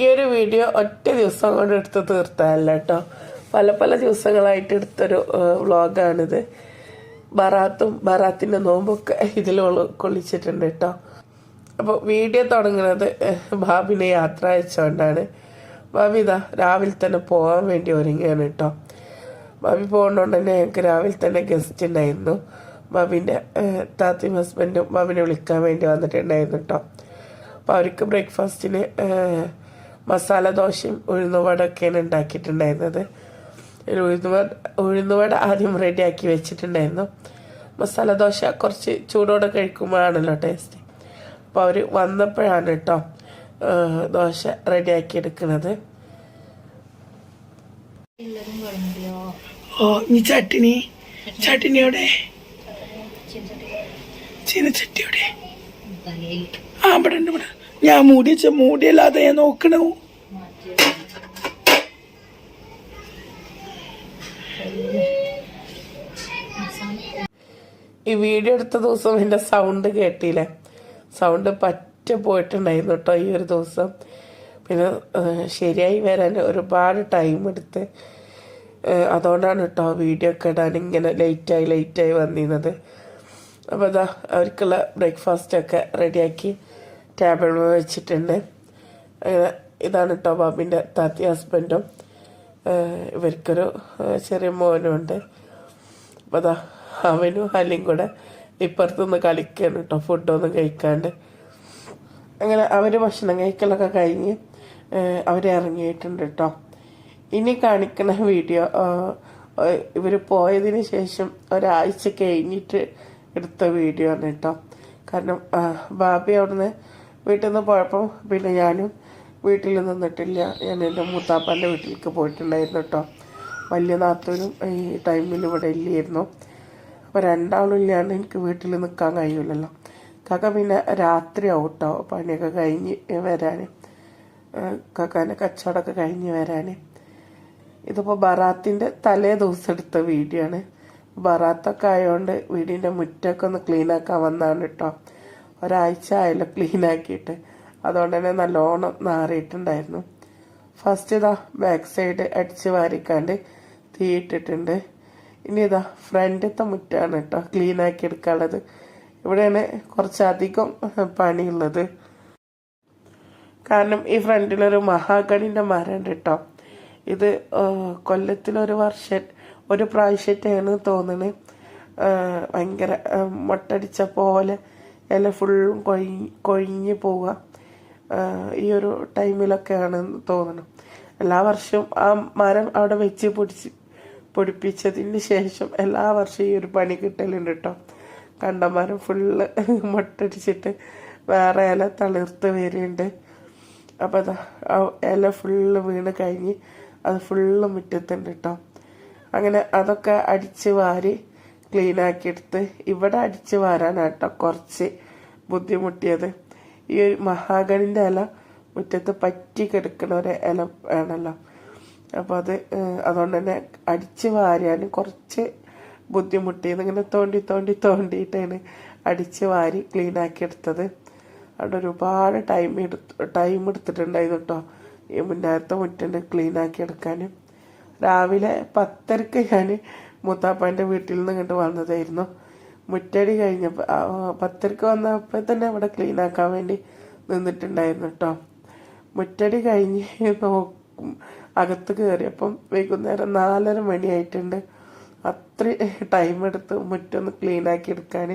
ഈ ഒരു വീഡിയോ ഒറ്റ ദിവസം കൊണ്ട് എടുത്ത് തീർത്തതല്ല കേട്ടോ. പല പല ദിവസങ്ങളായിട്ട് എടുത്തൊരു വ്ളോഗാണിത്. ബറാത്തും ബറാത്തിന്റെ നോമ്പൊക്കെ ഇതിൽ കൊള്ളിച്ചിട്ടുണ്ട് കേട്ടോ. അപ്പോൾ വീഡിയോ തുടങ്ങുന്നത് ബാബിനെ യാത്ര അയച്ചുകൊണ്ടാണ് ബാബി ഇതാ രാവിലെ തന്നെ പോകാൻ വേണ്ടി ഒരുങ്ങുകയാണ് കേട്ടോ. ബാബി പോകുന്നതുകൊണ്ട് തന്നെ ഞങ്ങൾക്ക് രാവിലെ തന്നെ ഗസ്റ്റ് ഉണ്ടായിരുന്നു ബാബിന്റെ താത്തയും ഹസ്ബൻഡും ബാബിനെ വിളിക്കാൻ വേണ്ടി വന്നിട്ടുണ്ടായിരുന്നു കേട്ടോ. അപ്പോൾ അവർക്ക് ബ്രേക്ക്ഫാസ്റ്റിന് മസാല ദോശയും ഉഴുന്നുവടയൊക്കെയാണ് ഉണ്ടാക്കിയിട്ടുണ്ടായിരുന്നത്. ഒരു ഉഴുന്നുവട ഉഴുന്നുവട ആദ്യം റെഡി ആക്കി വെച്ചിട്ടുണ്ടായിരുന്നു. മസാല ദോശ കുറച്ച് ചൂടോടെ കഴിക്കുമ്പോഴാണല്ലോ ടേസ്റ്റ് അപ്പോൾ അവർ വന്നപ്പോഴാണ് കേട്ടോ ദോശ ദോശ ആക്കി എടുക്കുന്നത്. ഓ ഈ ചട്ടിനി. ചട്ടിനി എവിടെ? ചീനച്ചട്ടി. എവിടെ? ആ ഇവിടെ ഉണ്ട് ഇവിടെ. ഞാൻ മൂടി വെച്ച മൂടിയല്ലാതെ ഞാൻ നോക്കണോ? ഈ വീഡിയോ എടുത്ത ദിവസം എന്റെ സൗണ്ട് കേട്ടില്ല? സൗണ്ട് പറ്റ പോയിട്ടുണ്ടായിരുന്നു കേട്ടോ ഈ ഒരു ദിവസം. പിന്നെ ശരിയായി വരാൻ ഒരുപാട് ടൈം എടുത്ത് അതുകൊണ്ടാണ് കേട്ടോ വീഡിയോ ഒക്കെ ഇടാൻ ഇങ്ങനെ ലേറ്റായി ലേറ്റായി വന്നിരുന്നത്. അപ്പോൾ അതാ അവർക്കുള്ള ബ്രേക്ക്ഫാസ്റ്റൊക്കെ റെഡിയാക്കി ടേബിളിൽ വെച്ചിട്ടുണ്ട്. ഇതാണ് കേട്ടോ ബാബിന്റെ താത്തി ഹസ്ബൻഡും. ഇവർക്കൊരു ചെറിയ മോനും ഉണ്ട് അപ്പോൾ അതാ അവനും അല്ലെങ്കിൽ കൂടെ ഇപ്പുറത്തുനിന്ന് കളിക്കുകയാണ് കേട്ടോ ഫുഡൊന്നും കഴിക്കാണ്ട്. അങ്ങനെ അവർ ഭക്ഷണം കഴിക്കലൊക്കെ കഴിഞ്ഞ് അവർ ഇറങ്ങിയിട്ടുണ്ട് കേട്ടോ ഇനി കാണിക്കുന്ന വീഡിയോ ഇവർ പോയതിന് ശേഷം ഒരാഴ്ച കഴിഞ്ഞിട്ട് എടുത്ത വീഡിയോ ആണ് കേട്ടോ കാരണം ബാബി അവിടുന്ന് വീട്ടിൽ നിന്ന് പോയപ്പോൾ പിന്നെ ഞാനും വീട്ടിൽ നിന്നിട്ടില്ല. ഞാൻ എന്റെ മൂത്താപ്പാന്റെ വീട്ടിലേക്ക് പോയിട്ടുണ്ടായിരുന്നു കേട്ടോ വലിയ നാത്തൂനും ഈ ടൈമിൽ ഇവിടെ ഇല്ലായിരുന്നു. അപ്പോൾ രണ്ടാളും ഇല്ലാണ്ട് എനിക്ക് വീട്ടിൽ നിൽക്കാൻ കഴിയില്ലല്ലോ കാക്ക പിന്നെ രാത്രി ഔട്ടോ പണിയൊക്കെ കഴിഞ്ഞ് വരാൻ കാക്കാന്റെ കച്ചവടമൊക്കെ കഴിഞ്ഞ് വരാൻ ഇതിപ്പോൾ ബറാത്തിന്റെ തലേ ദിവസം എടുത്ത വീഡിയോ ആണ്. ബറാത്തൊക്കെ ആയതുകൊണ്ട് വീടിന്റെ മുറ്റമൊക്കെ ഒന്ന് ക്ലീനാക്കാൻ വന്നതാണ് കേട്ടോ ഒരാഴ്ച ആയല്ലോ ക്ലീൻ ആക്കിയിട്ട് അതുകൊണ്ട് തന്നെ നല്ലോണം നാറിയിട്ടുണ്ടായിരുന്നു. ഫസ്റ്റ് ഇതാ ബാക്ക് സൈഡ് അടിച്ച് വാരിക്കാണ്ട് തീയിട്ടിട്ടുണ്ട് ഇനി ഇതാ ഫ്രണ്ടിലത്തെ മുറ്റാണ് കേട്ടോ ക്ലീൻ ആക്കി എടുക്കാനുള്ളത്. ഇവിടെയാണ് കുറച്ചധികം പണിയുള്ളത്. കാരണം ഈ ഫ്രണ്ടിലൊരു മഹാഗണിന്റെ മരമുണ്ട് കേട്ടോ ഇത് കൊല്ലത്തിലൊരു വർഷം ഒരു പ്രാവശ്യത്തെയാണ് തോന്നുന്നത് ഭയങ്കര മൊട്ടടിച്ച പോലെ ഇല ഫുള്ളും കൊഴിഞ്ഞ് കൊഴിഞ്ഞ് പോവുക. ഈ ഒരു ടൈമിലൊക്കെയാണ് തോന്നുന്നു എല്ലാ വർഷവും ആ മരം അവിടെ വെച്ച് പൊടിച്ച് പൊടിപ്പിച്ചതിന് ശേഷം എല്ലാ വർഷവും ഈ ഒരു പണി കിട്ടലുണ്ട് കേട്ടോ കണ്ടമരം ഫുള്ള് മൊട്ടടിച്ചിട്ട് വേറെ ഇല തളിർത്ത് വരുന്നുണ്ട് അപ്പോൾ അതാ ഇല ഫുള്ള് വീണ് കഴിഞ്ഞ് അത് ഫുള്ള് മുറ്റത്തുണ്ട് കേട്ടോ അങ്ങനെ അതൊക്കെ അടിച്ച് വാരി ക്ലീൻ ആക്കിയെടുത്ത് ഇവിടെ അടിച്ച് വാരാനാട്ടോ കുറച്ച് ബുദ്ധിമുട്ടിയത്. ഈ ഒരു മഹാഗണിന്റെ ഇല മുറ്റത്ത് പറ്റി കിടക്കുന്ന ഒരു ഇല വേണമല്ലോ അപ്പോൾ അത് അതുകൊണ്ട് തന്നെ അടിച്ച് വാരാൻ കുറച്ച് ബുദ്ധിമുട്ടിയത്. ഇങ്ങനെ തോണ്ടി തോണ്ടി തോണ്ടിയിട്ടാണ് അടിച്ച് വാരി ക്ലീൻ ആക്കി എടുത്തത്. അവിടെ ഒരുപാട് ടൈം എടുത്ത് ടൈം എടുത്തിട്ടുണ്ടായിരുന്നു കേട്ടോ. ഈ മുന്നേരത്തെ മുറ്റം ക്ലീൻ ആക്കി എടുക്കാൻ രാവിലെ പത്തരക്ക് ഞാൻ മൂത്താപ്പാന്റെ വീട്ടിൽ നിന്ന് ഇങ്ങോട്ട് വന്നതായിരുന്നു. മുറ്റടി കഴിഞ്ഞപ്പോൾ പത്തരക്ക് വന്നപ്പോൾ തന്നെ അവിടെ ക്ലീൻ ആക്കാൻ വേണ്ടി നിന്നിട്ടുണ്ടായിരുന്നു കേട്ടോ മുറ്റടി കഴിഞ്ഞ് നോക്കും അകത്ത് കയറിയപ്പം വൈകുന്നേരം നാലര മണിയായിട്ടുണ്ട് അത്ര ടൈം എടുത്ത് മുറ്റൊന്ന് ക്ലീൻ ആക്കി എടുക്കാൻ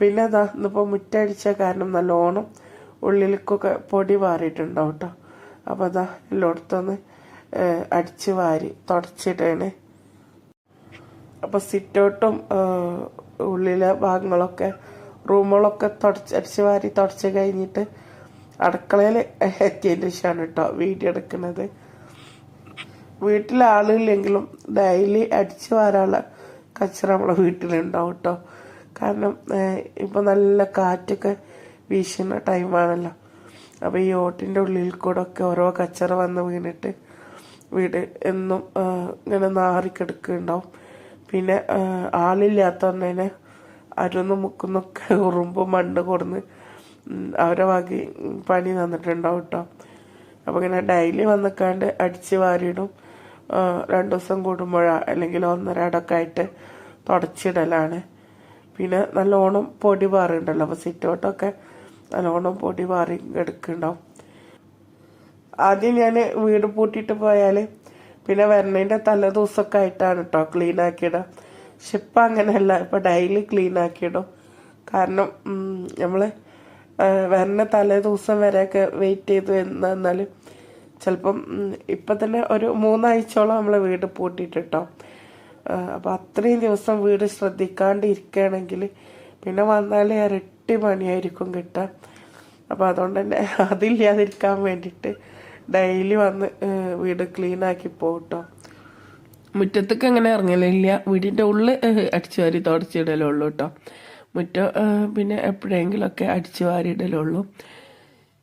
പിന്നെ അതാ ഇന്നിപ്പോൾ മുറ്റടിച്ച കാരണം നല്ലോണം ഉള്ളിലേക്കൊക്കെ പൊടി വാറിയിട്ടുണ്ടാവും കേട്ടോ അപ്പോൾ അതാ എല്ലായിടത്തൊന്ന് അടിച്ച് വാരി തുടച്ചിട്ടാണ്. അപ്പോൾ സിറ്റൗട്ടും ഉള്ളിലെ ഭാഗങ്ങളൊക്കെ റൂമുകളൊക്കെ തുടച്ച് അടിച്ച് വാരി തുടച്ച് കഴിഞ്ഞിട്ട് അടുക്കളയിൽ എത്തിയതിന് ശേഷമാണ് കേട്ടോ വീഡിയോ എടുക്കുന്നത്. വീട്ടിൽ ആളില്ലെങ്കിലും ഡെയിലി അടിച്ചു വാരാനുള്ള കച്ചറ നമ്മളെ വീട്ടിലുണ്ടാവും കേട്ടോ. കാരണം ഇപ്പം നല്ല കാറ്റൊക്കെ വീശുന്ന ടൈമാണല്ലോ അപ്പോൾ ഈ ഓട്ടിന്റെ ഉള്ളിൽ കൂടെ ഒക്കെ ഓരോ കച്ചറ വന്ന് വീണിട്ട് വീട് എന്നും ഇങ്ങനെ നാറിക്കെടുക്കുന്നുണ്ടാവും പിന്നെ ആ, ആളില്ലാത്തന്നെ അരുന്ന് മുക്കുന്നൊക്കെ ഉറുമ്പ് മണ്ണ് കൊടുന്ന് അവരെ ബാക്കി പണി തന്നിട്ടുണ്ടാവും കേട്ടോ അപ്പോൾ ഇങ്ങനെ ഡെയിലി വന്നിക്കാണ്ട് അടിച്ച് വാരിയിടും. രണ്ട് ദിവസം കൂടുമ്പോഴാണ് അല്ലെങ്കിൽ ഒന്നരാടൊക്കെ ആയിട്ട് തുടച്ചിടലാണ്. പിന്നെ നല്ലോണം പൊടി പാറുണ്ടല്ലോ അപ്പോൾ സിറ്റോട്ടൊക്കെ നല്ലോണം പൊടി പാറി എടുക്കുന്നുണ്ടാവും ആദ്യം ഞാൻ വീട് പൂട്ടിയിട്ട് പോയാൽ പിന്നെ വരണേന്റെ തലേ ദിവസമൊക്കെ ആയിട്ടാണ് കേട്ടോ ക്ലീൻ ആക്കിയിടുക പക്ഷെ ഇപ്പം അങ്ങനെയല്ല ഇപ്പം ഡെയിലി ക്ലീൻ ആക്കിയിടും. കാരണം നമ്മൾ വരണ തലേ ദിവസം വരെയൊക്കെ വെയിറ്റ് ചെയ്ത് എന്നാൽ ചിലപ്പം ഇപ്പം തന്നെ ഒരു മൂന്നാഴ്ചയോളം നമ്മൾ വീട് പൂട്ടിയിട്ടോ അപ്പോൾ അത്രയും ദിവസം വീട് ശ്രദ്ധിക്കാണ്ട് ഇരിക്കുകയാണെങ്കിൽ പിന്നെ വന്നാലേ ഇരട്ടി പണിയായിരിക്കും കിട്ടുക. അപ്പോൾ അതുകൊണ്ട് തന്നെ അതില്ലാതിരിക്കാൻ വേണ്ടിയിട്ട് ഡെയിലി വന്ന് വീട് ക്ലീൻ ആക്കി പോട്ടോ. മുറ്റത്തേക്ക് അങ്ങനെ ഇറങ്ങലില്ല വീടിന്റെ ഉള്ളിൽ അടിച്ചു വാരി തുടച്ചിടലുള്ളൂ കേട്ടോ മുറ്റം പിന്നെ എപ്പോഴെങ്കിലുമൊക്കെ അടിച്ചു വാരിയിടലുള്ളൂ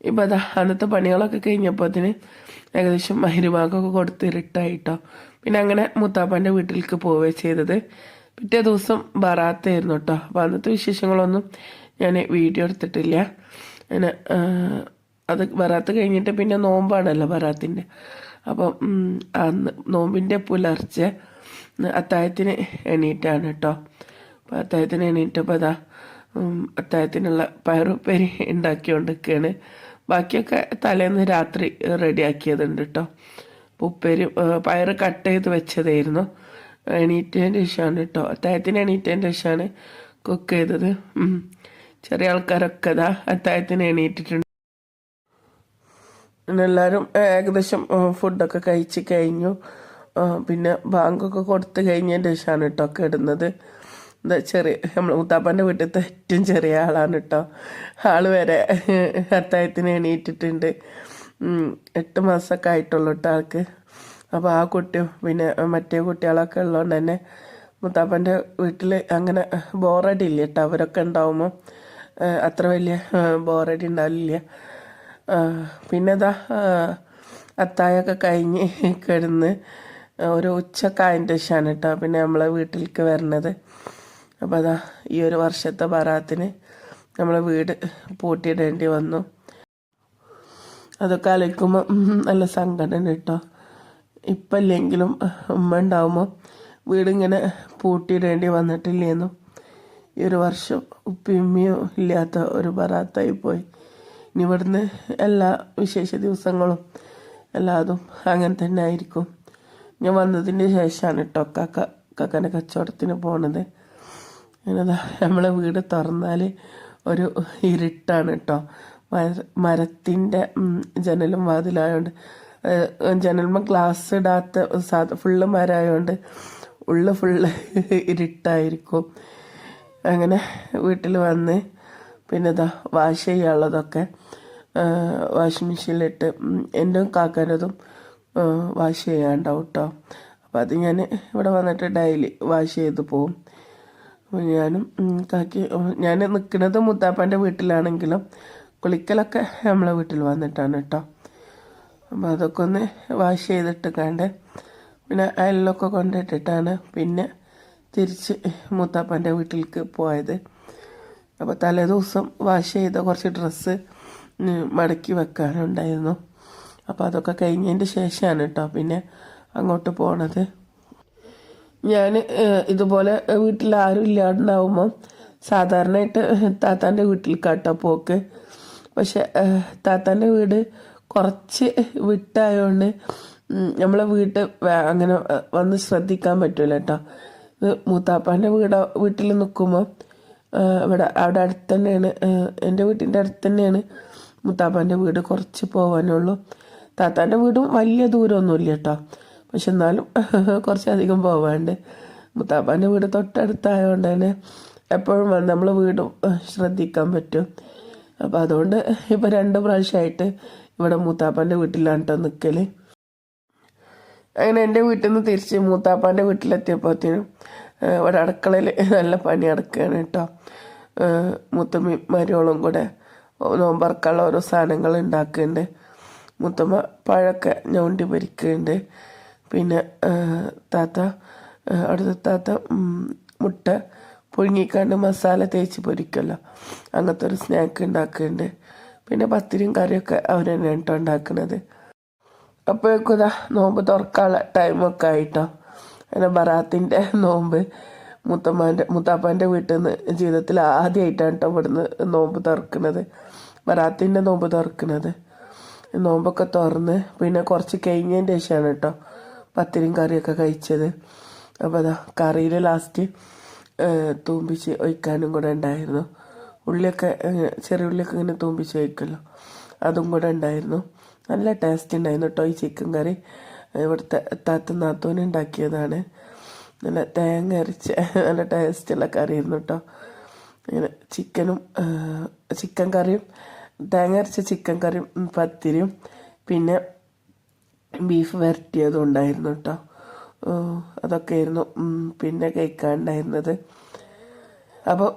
ഇപ്പം അതാ അന്നത്തെ പണികളൊക്കെ കഴിഞ്ഞപ്പോൾ അതിന് ഏകദേശം മഹിരുമാക്കൊക്കെ കൊടുത്ത് ഇരുട്ടായിട്ടോ പിന്നെ അങ്ങനെ മുത്താപ്പന്റെ വീട്ടിലേക്ക് പോവുകയാണ് ചെയ്തത്. പിറ്റേ ദിവസം ബറാത്തായിരുന്നു കേട്ടോ അപ്പോൾ അന്നത്തെ വിശേഷങ്ങളൊന്നും ഞാൻ വീഡിയോ എടുത്തിട്ടില്ല. അങ്ങനെ അത് ബറാത്ത് കഴിഞ്ഞിട്ട് പിന്നെ നോമ്പാണല്ലോ ബറാത്തിന്റെ അപ്പം അന്ന് നോമ്പിന്റെ പുലർച്ചെ അത്തായത്തിന് എണീറ്റാണ് കേട്ടോ അപ്പോൾ അത്തായത്തിന് എണീറ്റപ്പോൾ അതാ അത്തായത്തിനുള്ള പയറുപ്പേരി ഉണ്ടാക്കിക്കൊണ്ടിരിക്കുകയാണ് ബാക്കിയൊക്കെ തലേന്ന് രാത്രി റെഡിയാക്കിയതുണ്ട് കേട്ടോ അപ്പോൾ ഉപ്പേരി പയർ കട്ട് ചെയ്ത് വെച്ചതായിരുന്നു. എണീറ്റതിന്റെ ശേഷമാണ് കേട്ടോ അത്തായത്തിന് എണീറ്റതിന്റെ ശേഷമാണ് കുക്ക് ചെയ്തത്. ചെറിയ ആൾക്കാരൊക്കെ ഇതാ അത്തായത്തിന് എണീറ്റിട്ടുണ്ട്. എല്ലാവരും ഏകദേശം ഫുഡൊക്കെ കഴിച്ച് കഴിഞ്ഞു. പിന്നെ ബാങ്കൊക്കെ കൊടുത്തു കഴിഞ്ഞതിന്റെ ശേഷമാണ് കേട്ടോ ഇടുന്നത്. എന്താ ചെറിയ നമ്മൾ മുത്താപ്പന്റെ വീട്ടിലത്തെ ഏറ്റവും ചെറിയ ആളാണ് കേട്ടോ ആൾ വരെ അത്തായത്തിന് എണീറ്റിട്ടുണ്ട്. എട്ട് മാസമൊക്കെ ആയിട്ടുള്ളൂ കേട്ടോ ആൾക്ക്. അപ്പോൾ ആ കുട്ടിയും പിന്നെ മറ്റേ കുട്ടികളൊക്കെ ഉള്ളതുകൊണ്ട് തന്നെ മുത്താപ്പന്റെ വീട്ടിൽ അങ്ങനെ ബോറടി ഇല്ല കേട്ടോ അവരൊക്കെ ഉണ്ടാവുമ്പോൾ അത്ര വലിയ ബോറടി ഉണ്ടാവില്ല. ആ, പിന്നെ ദാ അത്തായൊക്കെ കഴിഞ്ഞ് കിടന്ന് ഒരു ഉച്ചക്കായതിന്റെ ശേഷമാണ് കേട്ടോ പിന്നെ നമ്മളെ വീട്ടിലേക്ക് വരണത്. അപ്പോൾ അതാ ഈ ഒരു വർഷത്തെ ബറാത്തിന് നമ്മളെ വീട് പൂട്ടിയിടേണ്ടി വന്നു. അതൊക്കെ ആലോചിക്കുമ്പോൾ നല്ല സങ്കടം കേട്ടോ. ഇപ്പം ഇല്ലെങ്കിലും ഉമ്മ ഉണ്ടാവുമ്പോൾ വീടിങ്ങനെ പൂട്ടിയിടേണ്ടി വന്നിട്ടില്ലേന്നു. ഈ ഒരു വർഷം ഉപ്പിയുമ്മയും ഇല്ലാത്ത ഒരു ബറാത്തായി പോയി. ഇനി ഇവിടുന്ന് എല്ലാ വിശേഷ ദിവസങ്ങളും എല്ലാതും അങ്ങനെ തന്നെ ആയിരിക്കും. ഞാൻ വന്നതിന് ശേഷമാണ് കേട്ടോ കാക്ക കാക്കന്റെ കച്ചവടത്തിന് പോണത്. അങ്ങനെതാ നമ്മളെ വീട് തുറന്നാൽ ഒരു ഇരുട്ടാണ് കേട്ടോ മര മരത്തിന്റെ ജനലും വാതിലായതുകൊണ്ട് ജനലുമ്പോൾ ഗ്ലാസ് ഇടാത്ത സാധ ഫുള്ള് മരമായതുകൊണ്ട് ഉള്ളു ഫുള്ള് ഇരുട്ടായിരിക്കും. അങ്ങനെ വീട്ടിൽ വന്ന് പിന്നെ ഇതാ വാഷ് ചെയ്യാനുള്ളതൊക്കെ വാഷിംഗ് മെഷീനിലിട്ട് എന്റെ കാക്കാനതും വാഷ് ചെയ്യാണ്ടാവും കേട്ടോ അപ്പോൾ അത് ഞാൻ ഇവിടെ വന്നിട്ട് ഡെയിലി വാഷ് ചെയ്ത് പോവും. ഞാനും കാക്കി ഞാൻ നിൽക്കുന്നത് മുത്താപ്പന്റെ വീട്ടിലാണെങ്കിലും കുളിക്കലൊക്കെ നമ്മളെ വീട്ടിൽ വന്നിട്ടാണ് കേട്ടോ. അപ്പോൾ അതൊക്കെ ഒന്ന് വാഷ് ചെയ്തിട്ട് കണ്ട് പിന്നെ അയലിലൊക്കെ കൊണ്ടിട്ടിട്ടാണ് പിന്നെ തിരിച്ച് മുത്താപ്പന്റെ വീട്ടിലേക്ക് പോയത്. അപ്പോൾ തലേ ദിവസം വാഷ് ചെയ്ത കുറച്ച് ഡ്രസ്സ് മടക്കി വെക്കാനുണ്ടായിരുന്നു. അപ്പോൾ അതൊക്കെ കഴിഞ്ഞതിന്റെ ശേഷമാണ് കേട്ടോ പിന്നെ അങ്ങോട്ട് പോണത്. ഞാൻ ഇതുപോലെ വീട്ടിൽ ആരും ഇല്ലാണ്ടാവുമ്പോൾ സാധാരണയായിട്ട് താത്താന്റെ വീട്ടിൽ കേട്ടോ പോക്ക്. പക്ഷെ താത്താന്റെ വീട് കുറച്ച് വിട്ടായതുകൊണ്ട് നമ്മളെ വീട്ട് അങ്ങനെ വന്ന് ശ്രദ്ധിക്കാൻ പറ്റൂല കേട്ടോ. മൂത്താപ്പാന്റെ വീടോ വീട്ടിൽ നിൽക്കുമ്പോൾ ഇവിടെ അവിടെ അടുത്ത് തന്നെയാണ് എന്റെ വീട്ടിന്റെ അടുത്ത് തന്നെയാണ് മുത്താപ്പാന്റെ വീട് കുറച്ച് പോകാനുള്ളൂ താത്താന്റെ വീടും വലിയ ദൂരമൊന്നുമില്ല കേട്ടോ. പക്ഷെ എന്നാലും കുറച്ചധികം പോവാണ്ട് മുത്താപ്പാന്റെ വീട് തൊട്ടടുത്തായതുകൊണ്ട് തന്നെ എപ്പോഴും നമ്മൾ വീടും ശ്രദ്ധിക്കാൻ പറ്റും. അപ്പോൾ അതുകൊണ്ട് ഇപ്പോൾ രണ്ട് പ്രാവശ്യമായിട്ട് ഇവിടെ മൂത്താപ്പാന്റെ വീട്ടിലാണ് കേട്ടോ നിൽക്കൽ അങ്ങനെ എന്റെ വീട്ടിൽ നിന്ന് തിരിച്ച് മൂത്താപ്പാന്റെ വീട്ടിലെത്തിയപ്പോഴത്തേനും ഇവിടെ അടുക്കളയിൽ നല്ല പണി അടക്കുകയാണ് കേട്ടോ. മുത്തമ്മ മരിയോളും കൂടെ നോമ്പറക്കാനുള്ള ഓരോ സാധനങ്ങൾ ഉണ്ടാക്കുന്നുണ്ട്. മുത്തമ്മ പഴമൊക്കെ ഞൊണ്ടി പൊരിക്കുന്നുണ്ട്. പിന്നെ താത്ത അവിടുത്തെ താത്ത മുട്ട പുഴുങ്ങിക്കാണ്ട് മസാല തേച്ച് പൊരിക്കുമല്ലോ. അങ്ങനത്തെ ഒരു സ്നാക്ക് ഉണ്ടാക്കുന്നുണ്ട്. പിന്നെ പത്തിരിയും കറിയൊക്കെ അവർ തന്നെയാണ് കേട്ടോ ഉണ്ടാക്കുന്നത്. അപ്പോഴേക്കും നോമ്പ് തുറക്കാനുള്ള ടൈമൊക്കെ ആയിട്ടോ അങ്ങനെ ബറാത്തിന്റെ നോമ്പ്. മുത്തമ്മാന്റെ മുത്താപ്പാന്റെ വീട്ടിൽ നിന്ന് ജീവിതത്തിൽ ആദ്യമായിട്ടാണ് കേട്ടോ ഇവിടുന്ന് നോമ്പ് തുറക്കുന്നത്. ബറാത്തിന്റെ നോമ്പ് തുറക്കുന്നത്. നോമ്പൊക്കെ തുറന്ന് പിന്നെ കുറച്ച് കഴിഞ്ഞതിന്റെ ശേഷമാണ് കേട്ടോ പത്തിരിയും കറിയൊക്കെ കഴിച്ചത്. അപ്പോൾ അതാ കറിയിൽ ലാസ്റ്റ് തൂമ്പിച്ച് ഒഴിക്കാനും കൂടെ ഉണ്ടായിരുന്നു. ഉള്ളിയൊക്കെ ചെറിയ ഉള്ളിയൊക്കെ ഇങ്ങനെ തൂമ്പിച്ച് ഒഴിക്കല്ലോ. അതും കൂടെ ഉണ്ടായിരുന്നു. നല്ല ടേസ്റ്റ് ഉണ്ടായിരുന്നു കേട്ടോ ഈ ചിക്കൻ കറി. ഇവിടുത്തെ താത്ത നാത്തോനെ ഉണ്ടാക്കിയതാണ്. നല്ല തേങ്ങ അരച്ച് നല്ല ടേസ്റ്റുള്ള കറിയായിരുന്നു കേട്ടോ ഇങ്ങനെ ചിക്കനും ചിക്കൻ കറിയും തേങ്ങ അരച്ച ചിക്കൻ കറിയും പത്തിരിയും പിന്നെ ബീഫ് വരട്ടിയതും ഉണ്ടായിരുന്നു കേട്ടോ അതൊക്കെ ആയിരുന്നു പിന്നെ കഴിക്കാണ്ടായിരുന്നത് അപ്പോൾ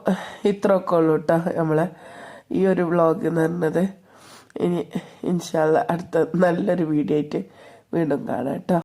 ഇത്രയൊക്കെ ഉള്ളൂ കേട്ടോ നമ്മളെ ഈ ഒരു വ്ളോഗ് എന്ന് പറഞ്ഞത്. ഇനി ഇൻഷാല്ല അടുത്ത നല്ലൊരു വീഡിയോ ആയിട്ട് വീണ്ടും കാണാം കേട്ടോ.